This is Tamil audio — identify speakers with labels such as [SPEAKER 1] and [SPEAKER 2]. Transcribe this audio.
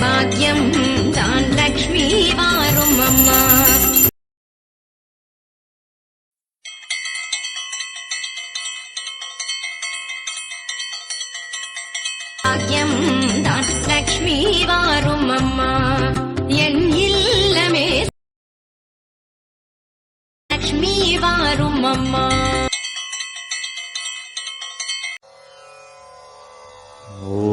[SPEAKER 1] பாக்யம் தான் லக்ஷ்மி வாரும் அம்மா பாக்யம் தான் லக்ஷ்மி வாரும் அம்மா என் இல்லமே லக்ஷ்மி வாரும் அம்மா
[SPEAKER 2] Oh.